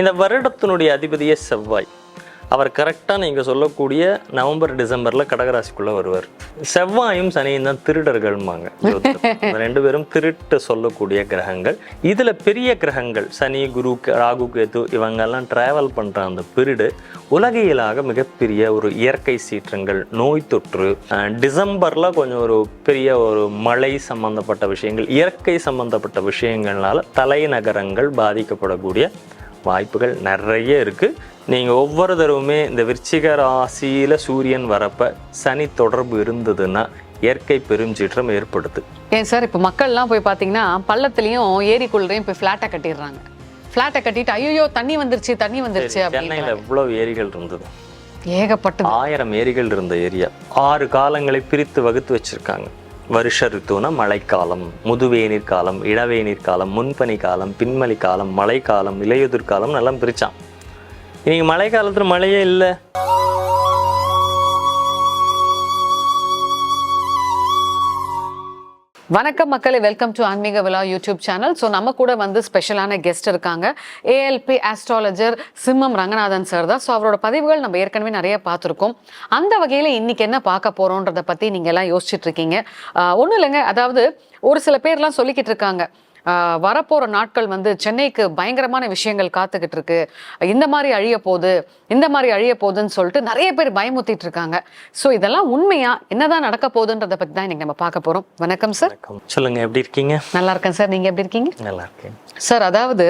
இந்த வருடத்தினுடைய அதிபதியே செவ்வாய். அவர் கரெக்டாக நீங்கள் சொல்லக்கூடிய நவம்பர் டிசம்பரில் கடகராசிக்குள்ளே வருவார். செவ்வாயும் சனியும் தான் திருடர்கள்மாங்க ரெண்டு பேரும் திருட்டு சொல்லக்கூடிய கிரகங்கள். இதில் பெரிய கிரகங்கள் சனி குரு ராகு கேது இவங்கெல்லாம் ட்ராவல் பண்ணுற அந்த பீரியடு உலகியலாக மிகப்பெரிய ஒரு இயற்கை சீற்றங்கள் நோய் தொற்று டிசம்பரில் கொஞ்சம் ஒரு பெரிய ஒரு மழை சம்பந்தப்பட்ட விஷயங்கள் இயற்கை சம்பந்தப்பட்ட விஷயங்கள்னால தலைநகரங்கள் பாதிக்கப்படக்கூடிய வாய்ப்புகள் நிறைய இருக்கு. நீங்க ஒவ்வொரு தடவுமே இந்த விருச்சிக ராசியில சூரியன் வரப்ப சனி தொடர்பு இருந்ததுன்னா இயற்கை பெருஞ்சீற்றம் ஏற்படுது. ஏன் சார் இப்போ மக்கள்லாம் போய் பார்த்தீங்கன்னா பள்ளத்துலேயும் ஏரிக்குள்ளேயும் போய் ஃப்ளாட்டை கட்டிடுறாங்க. ஃப்ளாட்டை கட்டிட்டு ஐயோ தண்ணி வந்துருச்சு தண்ணி வந்துருச்சு சென்னையில எவ்வளவு ஏரிகள் இருந்தது? ஏகப்பட்டது. ஆயிரம் ஏரிகள் இருந்த ஏரியா. ஆறு காலங்களை பிரித்து வகுத்து வச்சிருக்காங்க. வருஷ ரித்துனா மழைக்காலம் முதுவேநீர் காலம் இளவேநீர் காலம் முன்பனி காலம் பின்மணி காலம் மழைக்காலம் இலையுதிர் காலம் நல்லா பிரிச்சான். இன்னைக்கு மழை காலத்துல மழையே இல்லை. வணக்கம் மக்களே வெல்கம் டு ஆன்மீக விழா யூடியூப் சேனல். ஸோ நம்ம கூட வந்து ஸ்பெஷலான கெஸ்ட் இருக்காங்க. ஏஎல்பி ஆஸ்ட்ராலஜர் சிம்மம் ரங்கநாதன் சார் தான். ஸோ அவரோட பதிவுகள் நம்ம ஏற்கனவே நிறைய பார்த்துருக்கோம். அந்த வகையில் இன்றைக்கி என்ன பார்க்க போகிறோன்றதை பற்றி நீங்கள் எல்லாம் யோசிச்சுட்டு இருக்கீங்க. ஒன்றும் இல்லைங்க. அதாவது ஒரு சில பேர்லாம் சொல்லிக்கிட்டு இருக்காங்க. ஆஹ் வரப்போற நாட்கள் வந்து சென்னைக்கு பயங்கரமான விஷயங்கள் காத்துக்கிட்டு இருக்கு. இந்த மாதிரி அழிய போகுது இந்த மாதிரி அழிய போகுதுன்னு சொல்லிட்டு நிறைய பேர் பயமுத்திட்டு இருக்காங்க. ஸோ இதெல்லாம் உண்மையா? என்னதான் நடக்க போகுதுன்றத பத்தி தான் இன்னைக்கு நம்ம பார்க்க போறோம். வணக்கம் சார். சொல்லுங்க எப்படி இருக்கீங்க? நல்லா இருக்கேன் சார் நீங்க எப்படி இருக்கீங்க? நல்லா இருக்கேன். சார் அதாவது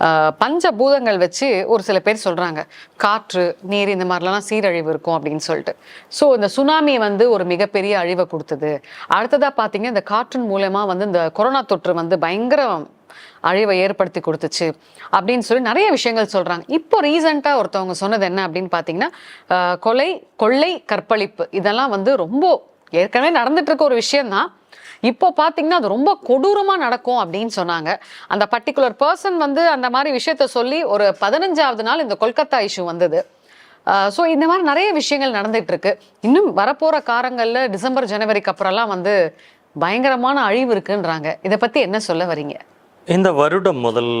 ஆஹ், பஞ்சபூதங்கள் வச்சு ஒரு சில பேர் சொல்றாங்க. காற்று நீர் இந்த மாதிரிலாம் சீரழிவு இருக்கும் அப்படின்னு சொல்லிட்டு. ஸோ இந்த சுனாமி வந்து ஒரு மிகப்பெரிய அழிவை கொடுத்தது. அடுத்ததா பார்த்தீங்கன்னா இந்த காற்றின் மூலமா வந்து இந்த கொரோனா தொற்று வந்து பயங்கர அழிவை ஏற்படுத்தி கொடுத்துச்சு அப்படின்னு சொல்லி நிறைய விஷயங்கள் சொல்கிறாங்க இப்போ ரீசெண்டாக ஒருத்தவங்க சொன்னது என்ன அப்படின்னு பார்த்தீங்கன்னா கொலை கொள்ளை கற்பழிப்பு இதெல்லாம் வந்து ரொம்ப ஏற்கனவே நடந்துட்டு இருக்க ஒரு விஷயம்தான். இப்போ பார்த்தீங்கன்னா அது ரொம்ப கொடூரமாக நடக்கும் அப்படின்னு சொன்னாங்க. அந்த பர்டிகுலர் பர்சன் வந்து அந்த மாதிரி விஷயத்த சொல்லி ஒரு பதினஞ்சாவது நாள் இந்த கொல்கத்தா இஷ்யூ வந்தது. ஸோ இந்த மாதிரி நிறைய விஷயங்கள் நடந்துட்டு இருக்கு. இன்னும் வரப்போகிற காலங்களில் டிசம்பர் ஜனவரிக்கு அப்புறம்லாம் வந்து பயங்கரமான அழிவு இருக்குன்றாங்க. இதை பத்தி என்ன சொல்ல வரீங்க? இந்த வருடம் முதல்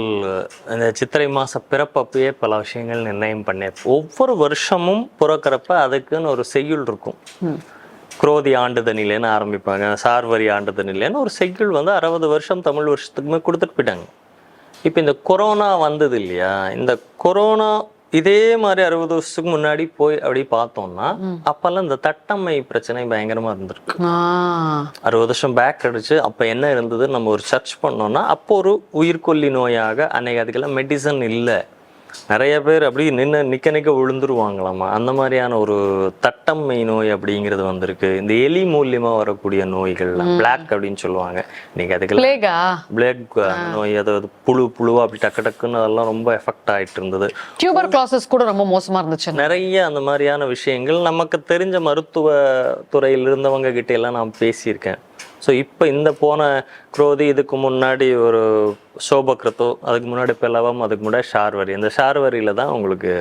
இந்த சித்திரை மாச பிறப்பப்பயே பல விஷயங்கள் நிர்ணயம் பண்ணேன். ஒவ்வொரு வருஷமும் பிறக்கிறப்ப அதுக்குன்னு ஒரு செய்யுள் இருக்கும். குரோதி ஆண்டுதனிலேன்னு ஆரம்பிப்பாங்க. சார்வரி ஆண்டுதனிலேன்னு ஒரு செய்யுள் வந்து அறுபது வருஷம் தமிழ் வருஷத்துக்குமே கொடுத்துட்டு போயிட்டாங்க. இப்போ இந்த கொரோனா வந்தது இல்லையா? இந்த கொரோனா இதே மாதிரி அறுபது வருஷத்துக்கு முன்னாடி போய் அப்படி பார்த்தோம்னா அப்பெல்லாம் இந்த தட்டம்மை பிரச்சனை பயங்கரமா இருந்திருக்கு. அறுபது வருஷம் பேக் அடிச்சு அப்போ என்ன இருந்தது? நம்ம ஒரு சர்ச் பண்ணோம்னா அப்போ ஒரு உயிர்கொல்லி நோயாக அன்னைக்கு அதுக்கெல்லாம் மெடிசன் இல்லை. நிறைய பேர் அப்படி நின்று நிக்க நிக்க விழுந்துருவாங்களாமா? அந்த மாதிரியான ஒரு தட்டம்மை நோய் அப்படிங்கிறது வந்திருக்கு. இந்த எலி மூலியமா வரக்கூடிய நோய்கள் பிளாக் அப்படின்னு சொல்லுவாங்க. இன்னைக்கு அதுக்கெல்லாம் பிளேகா நோய் அதாவது புழு புழுவா அப்படி டக்கு டக்குன்னு அதெல்லாம் ரொம்ப எஃபெக்ட் ஆயிட்டு இருந்தது. டியூபர் கிளாசஸ் கூட ரொம்ப மோசமா இருந்துச்சு. நிறைய அந்த மாதிரியான விஷயங்கள். நமக்கு தெரிஞ்ச மருத்துவ துறையில் இருந்தவங்க கிட்ட எல்லாம் நான் பேசியிருக்கேன். ஸோ இப்போ இந்த போன குரோதி இதுக்கு முன்னாடி ஒரு சோபக்ரத்தோ அதுக்கு முன்னாடி பிளவம் அதுக்கு முன்னாடி ஷார்வரி. இந்த ஷார்வரியில் தான் உங்களுக்கு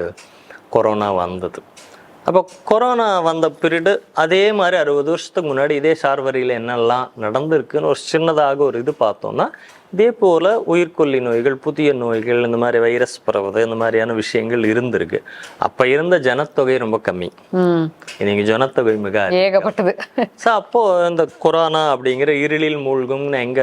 கொரோனா வந்தது. அப்போ கொரோனா வந்த பீரியடு அதே மாதிரி அறுபது வருஷத்துக்கு முன்னாடி இதே ஷார்வரியில் என்னெல்லாம் நடந்திருக்குன்னு ஒரு சின்னதாக ஒரு இது பார்த்தோம்னா இதே போல் உயிர்கொல்லி நோய்கள் புதிய நோய்கள் இந்த மாதிரி வைரஸ் பரவுது இந்த மாதிரியான விஷயங்கள் இருந்திருக்கு. அப்போ இருந்த ஜனத்தொகை ரொம்ப கம்மி. இன்னைக்கு ஜனத்தொகை மிக. ஏகப்பட்டது. ஸோ அப்போ இந்த கொரோனா அப்படிங்கிற இருளில் மூழ்கும்னு எங்க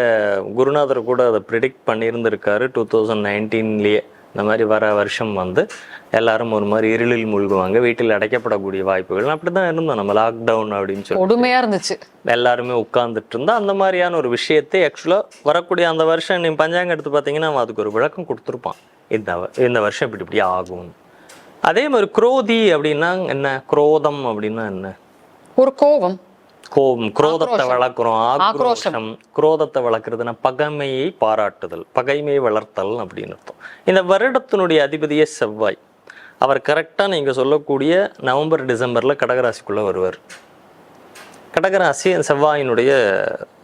குருநாதர் கூட அதை ப்ரிடிக்ட் பண்ணியிருந்திருக்காரு. டூ தௌசண்ட் நைன்டீன்லேயே இந்த மாதிரி வர வருஷம் வந்து எல்லாரும் ஒரு மாதிரி இருளில் மூழ்குவாங்க. வீட்டில் அடைக்கப்படக்கூடிய வாய்ப்புகள். அப்படிதான் இருந்தோம் நம்ம லாக்டவுன் அப்படின்னு சொல்லி கொடுமையா இருந்துச்சு. எல்லாருமே உட்கார்ந்துட்டு இருந்தா அந்த மாதிரியான ஒரு விஷயத்தை ஆக்சுவலாக வரக்கூடிய அந்த வருஷம் நீ பஞ்சாங்கம் எடுத்து பார்த்தீங்கன்னா அவன் அதுக்கு ஒரு விளக்கம் கொடுத்துருப்பான். இந்த இந்த வருஷம் இப்படி இப்படி ஆகும் அதே மாதிரி குரோதி அப்படின்னா என்ன? குரோதம் அப்படின்னா என்ன? ஒரு கோவம் கோபம் குரோதத்தை வளர்க்குறோம் ஆக்ரோஷம். குரோதத்தை வளர்க்குறதுன்னா பகைமையை பாராட்டுதல் பகைமையை வளர்த்தல் அப்படின்னு அர்த்தம். இந்த வருடத்தினுடைய அதிபதியே செவ்வாய். அவர் கரெக்டாக நீங்கள் சொல்லக்கூடிய நவம்பர் டிசம்பரில் கடகராசிக்குள்ளே வருவார். கடகராசி செவ்வாயினுடைய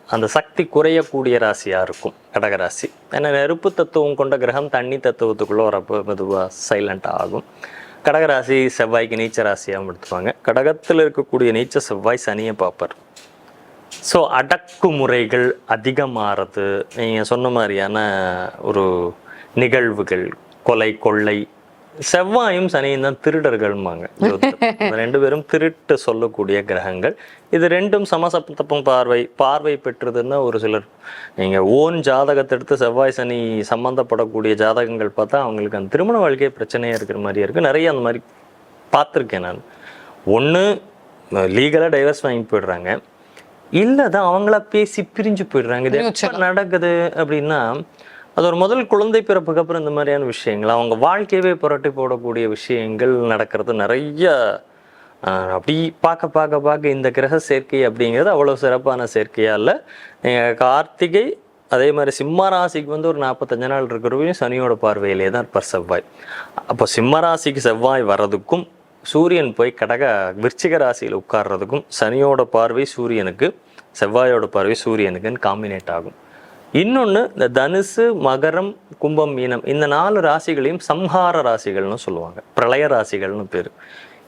அந்த சக்தி குறையக்கூடிய ராசியாக இருக்கும் கடகராசி. ஏன்னா நெருப்பு தத்துவம் கொண்ட கிரகம் தண்ணி தத்துவத்துக்குள்ளே வரப்போ மெதுவாக சைலண்ட் ஆகும். கடகராசி செவ்வாய்க்கு நீச்ச ராசியாகவும் எடுத்துப்பாங்க கடகத்தில் இருக்கக்கூடிய நீச்ச செவ்வாய் சனியை பார்ப்பார். ஸோ அடக்குமுறைகள் அதிகமாகிறது நீங்கள் சொன்ன மாதிரியான ஒரு நிகழ்வுகள் கொலை கொள்ளை செவ்வாயும் சனியும் தான் திருடர்கள்மாங்க ரெண்டு பேரும் திருட்டு சொல்லக்கூடிய கிரகங்கள். இது ரெண்டும் சமசப்தப்பம் பார்வை பார்வை பெற்றதுன்னா ஒரு சிலர் நீங்க ஓன் ஜாதகத்தை எடுத்து செவ்வாய் சனி சம்பந்தப்படக்கூடிய ஜாதகங்கள் பார்த்தா அவங்களுக்கு அந்த திருமண வாழ்க்கையே பிரச்சனையா இருக்கிற மாதிரியே இருக்கு. நிறைய அந்த மாதிரி பார்த்துருக்கேன் நான். ஒன்று லீகலாக டைவர்ஸ் வாங்கி போயிடுறாங்க. இல்லை தான் அவங்களா பேசி பிரிஞ்சு போயிடுறாங்க. இது நடக்குது அப்படின்னா அது ஒரு முதல் குழந்தை பிறப்புக்கு அப்புறம் இந்த மாதிரியான விஷயங்கள். அவங்க வாழ்க்கையவே புரட்டி போடக்கூடிய விஷயங்கள் நடக்கிறது நிறைய அப்படி பார்க்க பார்க்க பார்க்க இந்த கிரக சேர்க்கை அப்படிங்கிறது அவ்வளோ சிறப்பான சேர்க்கையாக இல்லை. நீங்கள் கார்த்திகை அதே மாதிரி சிம்ம ராசிக்கு வந்து ஒரு நாற்பத்தஞ்சு நாள் இருக்கிறவையும் சனியோட பார்வையிலே தான் இருப்பார் செவ்வாய். அப்போ சிம்ம ராசிக்கு செவ்வாய் வர்றதுக்கும் சூரியன் போய் கடக விருச்சிக ராசியில் உட்கார்றதுக்கும் சனியோட பார்வை சூரியனுக்கு செவ்வாயோட பார்வை சூரியனுக்குன்னு காம்பினேட் ஆகும். இன்னொன்று இந்த தனுசு மகரம் கும்பம் மீனம் இந்த நாலு ராசிகளையும் சம்ஹார ராசிகள்னு சொல்லுவாங்க. பிரளய ராசிகள்னு பேர்.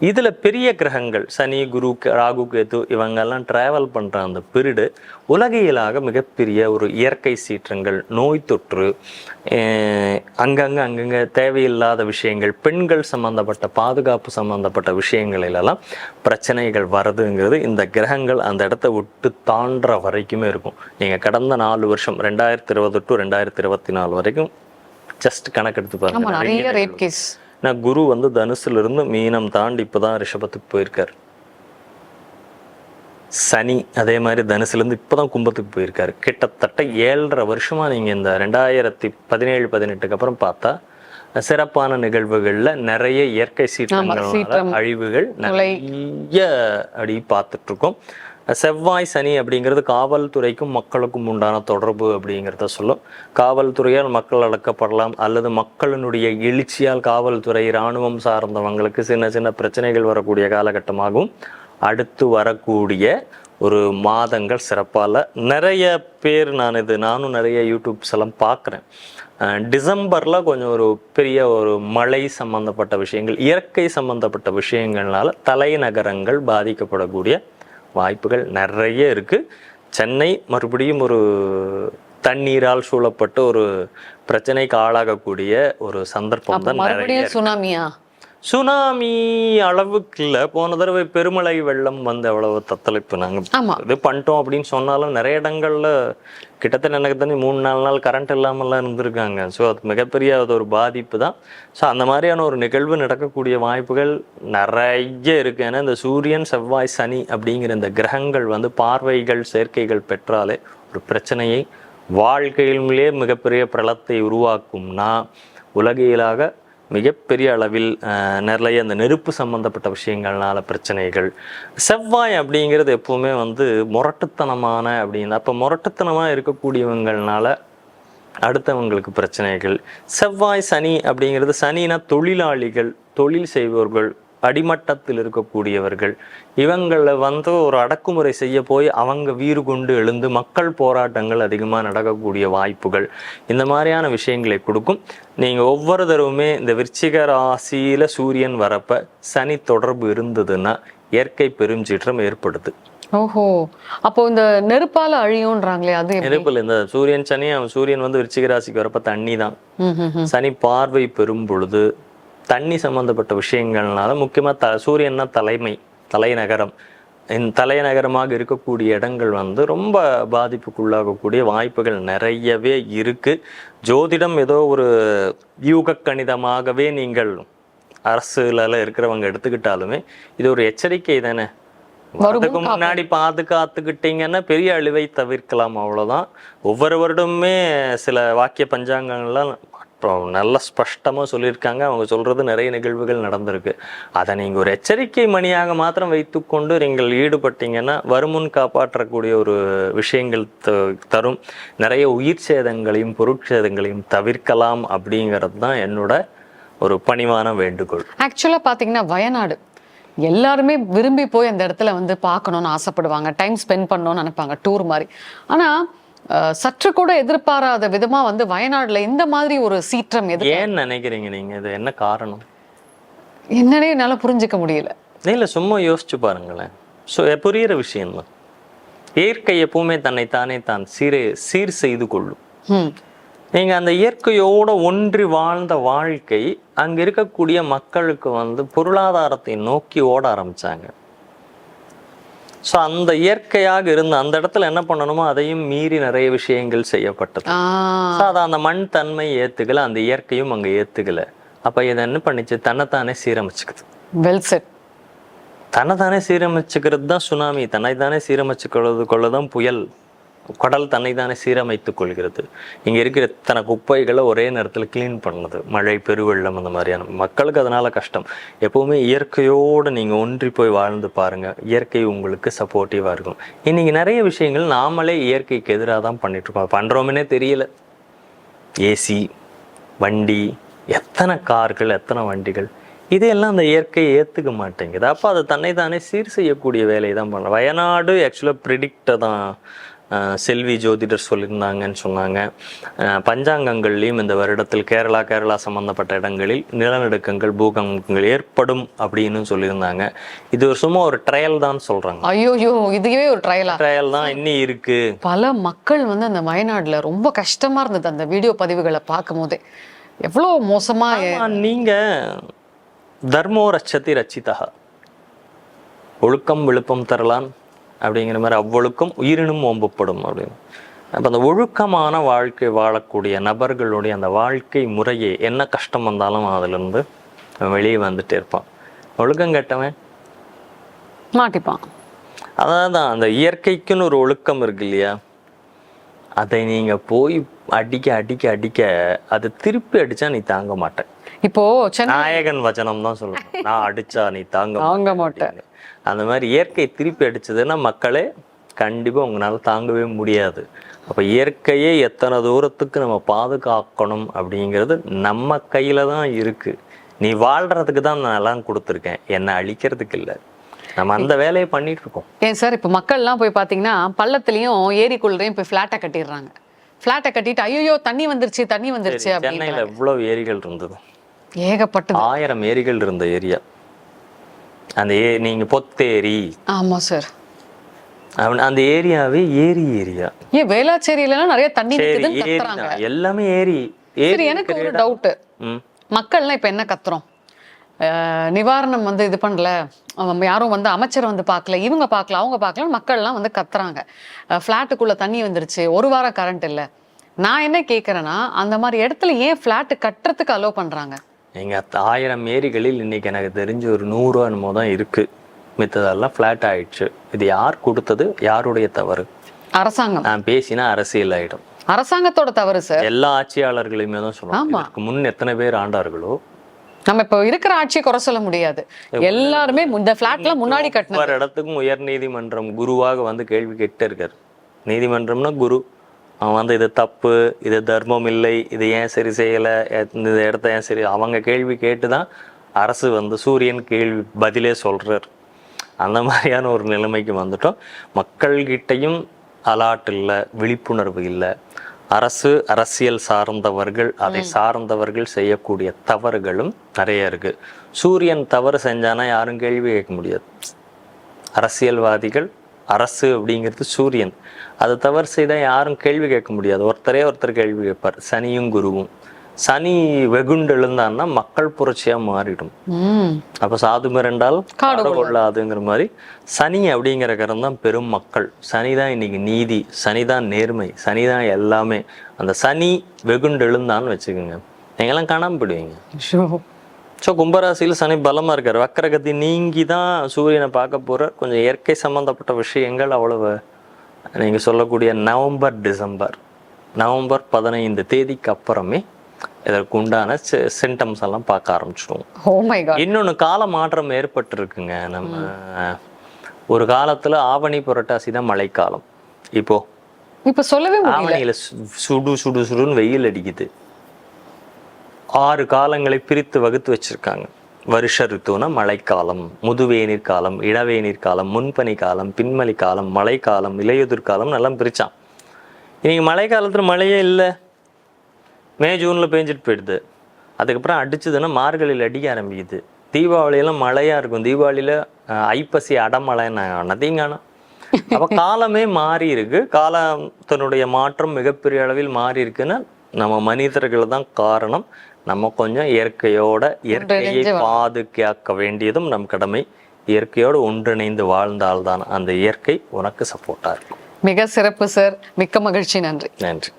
இதில் பெரிய கிரகங்கள் சனி குரு ராகு கேது இவங்கெல்லாம் டிராவல் பண்ணுற அந்த பீரியடு உலகியலாக மிகப்பெரிய ஒரு இயற்கை சீற்றங்கள் நோய் தொற்று அங்கங்க அங்கங்க தேவையில்லாத விஷயங்கள் பெண்கள் சம்பந்தப்பட்ட பாதுகாப்பு சம்பந்தப்பட்ட விஷயங்களிலெல்லாம் பிரச்சனைகள் வருதுங்கிறது இந்த கிரகங்கள் அந்த இடத்த விட்டு தாண்டுற வரைக்குமே இருக்கும். நீங்கள் கடந்த நாலு வருஷம் ரெண்டாயிரத்தி இருபது டு ரெண்டாயிரத்தி இருபத்தி நாலு வரைக்கும் ஜஸ்ட் கணக்கெடுத்து பாருங்க நான் குரு வந்து தனுசுல இருந்து மீனம் தாண்டி இப்பதான் ரிஷபத்துக்கு போயிருக்காரு. சனி அதே மாதிரி தனுசுல இருந்து இப்பதான் கும்பத்துக்கு போயிருக்காரு. கிட்டத்தட்ட ஏழரை வருஷமா நீங்க இந்த ரெண்டாயிரத்தி பதினேழு பதினெட்டுக்கு அப்புறம் பார்த்தா சிறப்பான நிகழ்வுகள்ல நிறைய இயற்கை சீற்றங்களால சீற்றம், அழிவுகள் நிறைய அப்படி பார்த்துட்டு இருக்கோம். செவ்வாய் சனி அப்படிங்கிறது காவல்துறைக்கும் மக்களுக்கும் உண்டான தொடர்பு அப்படிங்கிறத சொல்லும். காவல்துறையால் மக்கள் அடக்கப்படலாம் அல்லது மக்களினுடைய எழுச்சியால் காவல்துறை இராணுவம் சார்ந்தவங்களுக்கு சின்ன சின்ன பிரச்சனைகள் வரக்கூடிய காலகட்டமாகவும் அடுத்து வரக்கூடிய ஒரு மாதங்கள் சிறப்பால. நிறைய பேர் நான் இது நானும் நிறைய யூடியூப்ஸ் எல்லாம் பார்க்குறேன் டிசம்பரில் கொஞ்சம் ஒரு பெரிய ஒரு மழை சம்பந்தப்பட்ட விஷயங்கள் இயற்கை சம்பந்தப்பட்ட விஷயங்கள்னால தலைநகரங்கள் பாதிக்கப்படக்கூடிய வாய்ப்புகள் நிறைய இருக்கு. சென்னை மறுபடியும் ஒரு தண்ணீரால் சூழப்பட்ட ஒரு பிரச்சனைக்கு ஆளாகக்கூடிய ஒரு சந்தர்ப்பம் தான் நிறைய சுனாமியா? சுனாமி அளவுக்கு இல்லை போன தடவை பெருமழை வெள்ளம் வந்து அவ்வளவு தத்தளிப்பு நாங்க ஆமா. இது பண்ணிட்டோம் அப்படின்னு சொன்னாலும் நிறைய இடங்கள்ல கிட்டத்தட்ட எனக்கு தண்ணி மூணு நாலு நாள் கரண்ட் இல்லாமலாம் இருந்திருக்காங்க. ஸோ அது மிகப்பெரிய அது ஒரு பாதிப்பு தான். ஸோ அந்த மாதிரியான ஒரு நிகழ்வு நடக்கக்கூடிய வாய்ப்புகள் நிறைய இருக்கு. ஏன்னா இந்த சூரியன் செவ்வாய் சனி அப்படிங்கிற இந்த கிரகங்கள் வந்து பார்வைகள் சேர்க்கைகள் பெற்றாலே ஒரு பிரச்சனையை வாழ்க்கையிலே மிகப்பெரிய பிரளத்தை உருவாக்கும்னா உலகியலாக மிகப்பெரிய அளவில் நிறைய அந்த நெருப்பு சம்பந்தப்பட்ட விஷயங்கள்னால பிரச்சனைகள். செவ்வாய் அப்படிங்கிறது எப்போவுமே வந்து முரட்டுத்தனமான அப்படின்னு. அப்போ முரட்டுத்தனமாக இருக்கக்கூடியவங்கள்னால அடுத்தவங்களுக்கு பிரச்சனைகள். செவ்வாய் சனி அப்படிங்கிறது சனினா தொழிலாளிகள் தொழில் செய்பவர்கள் அடிமட்டத்தில் இருக்கக்கூடியவர்கள். இவங்களை வந்து ஒரு அடக்குமுறை செய்ய போய் அவங்க வீறு கொண்டு எழுந்து மக்கள் போராட்டங்கள் அதிகமாக நடக்கக்கூடிய வாய்ப்புகள் இந்த மாதிரியான விஷயங்களை கொடுக்கும். நீங்கள் ஒவ்வொரு தடவுமே இந்த விருச்சிக ராசியில சூரியன் வரப்ப சனி தொடர்பு இருந்ததுன்னா இயற்கை பெருஞ்சீற்றம் ஏற்படுது. ஓஹோ. அப்போ இந்த நெருப்பால அழியும்ன்றாங்களே அது? நெருப்பில் இந்த சூரியன் சனி சூரியன் வந்து விருச்சிக ராசிக்கு வரப்ப தண்ணி தான். சனி பார்வை பெறும் பொழுது தண்ணி சம்பந்தப்பட்ட விஷயங்கள்னால முக்கியமா த சூரியன்னா தலைமை தலைநகரம். இந்த தலைநகரமாக இருக்கக்கூடிய இடங்கள் வந்து ரொம்ப பாதிப்புக்குள்ளாகக்கூடிய வாய்ப்புகள் நிறையவே இருக்கு. ஜோதிடம் ஏதோ ஒரு யூக கணிதமாகவே நீங்கள் அரசுல இருக்கிறவங்க எடுத்துக்கிட்டாலுமே இது ஒரு எச்சரிக்கை தானே? வரதுக்கு முன்னாடி பாதுகாத்துக்கிட்டீங்கன்னா பெரிய அழிவை தவிர்க்கலாம் அவ்வளவுதான். ஒவ்வொரு வருடமுமே சில வாக்கிய பஞ்சாங்கங்கள்லாம் அப்புறம் நல்ல ஸ்பஷ்டமாக சொல்லியிருக்காங்க. அவங்க சொல்கிறது நிறைய நிகழ்வுகள் நடந்திருக்கு. அதை நீங்கள் ஒரு எச்சரிக்கை மணியாக மாத்திரம் வைத்துக்கொண்டு நீங்கள் ஈடுபட்டீங்கன்னா வருமுன் காப்பாற்றக்கூடிய ஒரு விஷயங்கள் த- தரும். நிறைய உயிர் சேதங்களையும் பொருட்சேதங்களையும் தவிர்க்கலாம் அப்படிங்கிறது தான் என்னோட ஒரு பணிவான வேண்டுகோள். ஆக்சுவலாக பார்த்தீங்கன்னா வயநாடு. எல்லாருமே விரும்பி போய் அந்த இடத்துல வந்து பார்க்கணுன்னு ஆசைப்படுவாங்க. டைம் ஸ்பெண்ட் பண்ணணும்னு நினைப்பாங்க டூர் மாதிரி. ஆனால் சற்று கூட எதிர்பாராத விதமா வந்து வயநாடுல இந்த மாதிரி ஒரு சீற்றம் எது ஏன் நினைக்கிறீங்க நீங்க? இது என்ன காரணம்? என்னன்னே என்னால புரிஞ்சுக்க முடியல. இல்லை சும்மா யோசிச்சு பாருங்களேன். ஸோ புரியிற விஷயம்தான் இயற்கை எப்பவுமே தன்னை தானே தான் சீரே சீர் செய்து கொள்ளும். நீங்க அந்த இயற்கையோட ஒன்றி வாழ்ந்த வாழ்க்கை அங்க இருக்கக்கூடிய மக்களுக்கு வந்து பொருளாதாரத்தை நோக்கி ஓட ஆரம்பிச்சாங்க. ஸோ அந்த இயற்கையாக இருந்த அந்த இடத்துல என்ன பண்ணணுமோ அதையும் மீறி நிறைய விஷயங்கள் செய்யப்பட்டது. ஸோ அதை அந்த மண் தன்மை ஏத்துக்கல அந்த இயற்கையும் அங்க ஏத்துக்கல. அப்ப இதை என்ன பண்ணிச்சு? தன்னைத்தானே சீரமைச்சுக்குது. வெல் செட் தன்னைத்தானே சீரமைச்சுக்கிறது தான் சுனாமி. தன்னை தானே சீரமைச்சுக்கொள்வது கொள்ளதான் புயல். கடல் தன்னை தானே சீரமைத்துக் கொள்கிறது. இங்கே இருக்கிற இத்தனை குப்பைகளை ஒரே நேரத்தில் க்ளீன் பண்ணுது. மழை பெருவெள்ளம் அந்த மாதிரியான மக்களுக்கு அதனால் கஷ்டம். எப்போவுமே இயற்கையோடு நீங்கள் ஒன்றி போய் வாழ்ந்து பாருங்கள் இயற்கை உங்களுக்கு சப்போர்ட்டிவாக இருக்கும். இன்றைக்கி நிறைய விஷயங்கள் நாமளே இயற்கைக்கு எதிராக தான் பண்ணிட்டு இருக்கோம் தெரியல. ஏசி வண்டி எத்தனை கார்கள் எத்தனை வண்டிகள். இதையெல்லாம் அந்த இயற்கையை ஏற்றுக்க மாட்டேங்குது. அப்போ அதை தன்னை தானே சீர் செய்யக்கூடிய வேலையை தான் பண்ண வயநாடு ஆக்சுவலாக ப்ரிடிக்டை தான் செல்வி ஜோதிடர் சொல்லியிருந்தாங்கன்னு சொன்னாங்க. பஞ்சாங்கங்கள்லையும் இந்த வருடத்தில் கேரளா கேரளா சம்பந்தப்பட்ட இடங்களில் நிலநடுக்கங்கள் பூகம்பங்கள் ஏற்படும் அப்படின்னு சொல்லியிருந்தாங்க. இது ஒரு சும்மா ஒரு ட்ரையல் தான் சொல்கிறாங்க ஐயோயோ இதுவே ஒரு ட்ரையலா ட்ரையல் தான் இன்னும் இருக்கு. பல மக்கள் வந்து அந்த வயநாடுல ரொம்ப கஷ்டமா இருந்தது அந்த வீடியோ பதிவுகளை பார்க்கும் போதே எவ்வளோ மோசமா நீங்க தர்மோ ரட்சதி ரச்சிதா ஒழுக்கம் விழுப்பம் தரலான் அப்படிங்கிற மாதிரி அவ்வொழுக்கம் உயிரினும் ஓம்பப்படும் அப்படின்னு. அப்போ அந்த ஒழுக்கமான வாழ்க்கை வாழக்கூடிய நபர்களுடைய அந்த வாழ்க்கை முறையே என்ன கஷ்டம் வந்தாலும் அதிலிருந்து வெளியே வந்துட்டே இருப்பான். ஒழுக்கம் கெட்டவன்? மாட்டிப்பான். அதான் அந்த இயற்கைக்குன்னு ஒரு ஒழுக்கம் இருக்கு இல்லையா? அதை நீங்க போய் அடிக்க அடிக்க அடிக்க அதை திருப்பி அடிச்சா நீ தாங்க மாட்ட இப்போ நாயகன் வச்சனம் தான் சொல்லணும் நான் அடிச்சா நீ தாங்க தாங்க மாட்டேன். அந்த மாதிரி இயற்கை திருப்பி அடிச்சதுன்னா மக்களே கண்டிப்பா உங்களால தாங்கவே முடியாது. அப்ப இயற்கையை எத்தனை தூரத்துக்கு நம்ம பாதுகாக்கணும் அப்படிங்கிறது நம்ம கையில தான் இருக்கு. நீ வாழ்றதுக்கு தான் நான் எல்லாம் கொடுத்துருக்கேன். என்னை அழிக்கிறதுக்கு இல்லை. நம்ம அந்த வேலையை பண்ணிட்டு இருக்கோம். ஏன் சார் இப்போ மக்கள்லாம் போய் பார்த்தீங்கன்னா பள்ளத்துலயும் ஏரிக்குள்ளரையும் போய் ஃப்ளாட்டை கட்டிடுறாங்க. ஃப்ளாட்டை கட்டிட்டு ஐயோ தண்ணி வந்துருச்சு தண்ணி வந்துருச்சு சென்னையில எவ்வளவு ஏரிகள் இருந்தது. ஏகப்பட்டது. ஆயிரம் ஏரிகள் இருந்த ஏரியா. அந்த ஏ நீங்க பொத்தேரி. ஆமா சார். அவன் அந்த ஏரியாவே ஏரி ஏரியா. ஏன் வேளாச்சேரியிலலாம் நிறைய தண்ணி நிக்குதுன்னு கத்துறாங்க. எல்லாமே ஏரி. சரி எனக்கு ஒரு. டவுட். மக்கள்லாம் இப்ப என்ன கத்துறோம்? நிவாரணம் வந்து இது பண்ணல. யாரும் வந்து அமைச்சர் வந்து பார்க்கல. இவங்க பார்க்கல அவங்க பார்க்கல மக்கள்லாம் வந்து கத்துறாங்க. ஃப்ளாட்டுக்குள்ள தண்ணி வந்துருச்சு. ஒரு வாரம் கரண்ட் இல்ல. நான் என்ன கேக்குறேன்னா அந்த மாதிரி இடத்துல ஏன் ஃப்ளாட் கட்டுறதுக்கு அலோவ் பண்றாங்க? எங்க அத்த- ஆயிரம் ஏரிகளில் இன்னைக்கு எனக்கு தெரிஞ்ச ஒரு நூறு என்னமோ தான் இருக்கு. மித்ததெல்லாம் ஃப்ளாட் ஆயிடுச்சு. இது யார் கொடுத்தது? யாருடைய தவறு? அரசாங்கம். நான் பேசினா அரசியல் ஆயிடும். அரசாங்கத்தோட தவறு சார். எல்லா ஆட்சியாளர்களையுமே தான் சொல்லுவாங்க முன் எத்தனை பேர் ஆண்டார்களோ? நம்ம இப்போ இருக்கிற ஆட்சியை குறை சொல்ல முடியாது. எல்லாருமே இந்த ஃப்ளாட்ல முன்னாடி கட்டின ஒவ்வொரு இடத்துக்கும் உயர் நீதிமன்றம் குருவாக வந்து கேள்வி கேட்டு இருக்காரு நீதிமன்றம்னா குரு. அவன் வந்து இது தப்பு இது தர்மம் இல்லை இது ஏன் சரி செய்யலை? இந்த இடத்த ஏன் சரி அவங்க கேள்வி கேட்டு தான் அரசு வந்து சூரியன் கேள்வி பதிலே சொல்றார். அந்த மாதிரியான ஒரு நிலைமைக்கு வந்துட்டோம். மக்கள்கிட்டையும் அலாட் இல்லை விழிப்புணர்வு இல்லை. அரசு அரசியல் சார்ந்தவர்கள் அதை சார்ந்தவர்கள் செய்யக்கூடிய தவறுகளும் நிறைய இருக்கு. சூரியன் தவறு செஞ்சானா யாரும் கேள்வி கேட்க முடியாது. அரசியல்வாதிகள் அரசு அப்படிங்கிறது சூரியன். அது தவறு செய்தால் யாரும் கேள்வி கேட்க முடியாது. ஒருத்தரே ஒருத்தர் கேள்வி கேட்பார். சனியும் குருவும். சனி வெகுண்டு எழுந்தான்னா மக்கள் புரட்சியா மாறிடும். அப்ப சாது மிரண்டால் காடு கொள்ளாதுங்கிற மாதிரி சனி அப்படிங்கிற கரம் தான் பெரும் மக்கள். சனி தான் இன்னைக்கு நீதி சனி தான் நேர்மை சனி தான் எல்லாமே. அந்த சனி வெகுண்டு எழுந்தான்னு வச்சுக்கோங்க. நீங்கெல்லாம் காணாம போயிடுவீங்க. ஸோ கும்பராசியில் சனி பலமா இருக்கார். வக்கரகதி நீங்கி தான் சூரியனை பார்க்க போற கொஞ்சம் இயற்கை சம்பந்தப்பட்ட விஷயங்கள் அவ்வளவு நீங்க சொல்லக்கூடிய நவம்பர் டிசம்பர். நவம்பர் பதினைந்து தேதிக்கு அப்புறமே இதற்கு உண்டான சிம்டம்ஸ் எல்லாம் பார்க்க ஆரம்பிச்சிடுவோம் காட் இன்னொன்னு கால மாற்றம் ஏற்பட்டிருக்குங்க. நம்ம ஒரு காலத்துல ஆவணி புரட்டாசி தான் மழைக்காலம். இப்போ இப்ப சொல்லவே ஆவணியில சுடு சுடு சுடுன்னு வெயில் அடிக்குது. ஆறு காலங்களை பிரித்து வகுத்து வச்சிருக்காங்க. வருஷ ரித்துனா மழைக்காலம் முதுவேநீர் காலம் இளவேநீர் காலம் முன்பனி காலம் பின்மழை காலம் மழைக்காலம் இலையுதிர் காலம் நல்லா பிரிச்சான். இன்னைக்கு மழை காலத்துல மழையே இல்லை. மே ஜூன்ல பேஞ்சிட்டு போயிடுது. அதுக்கப்புறம் அடிச்சதுன்னா மார்கழியில் அடிக்க ஆரம்பிக்குது. தீபாவளியெல்லாம் மழையா இருக்கும். தீபாவளியில ஐப்பசி அடமழைன்னு நதியும் காணும். அப்போ காலமே மாறி இருக்கு. காலத்தினுடைய மாற்றம் மிகப்பெரிய அளவில் மாறி இருக்குன்னா நம்ம மனிதர்கள் தான் காரணம். நம்ம கொஞ்சம் இயற்கையோட இயற்கையை பாதுகாக்க வேண்டியதும் நம் கடமை. இயற்கையோடு ஒன்றிணைந்து வாழ்ந்தால்தான் அந்த இயற்கை உனக்கு சப்போர்ட்டா இருக்கும். மிக சிறப்பு சார் மிக்க மகிழ்ச்சி. நன்றி. நன்றி.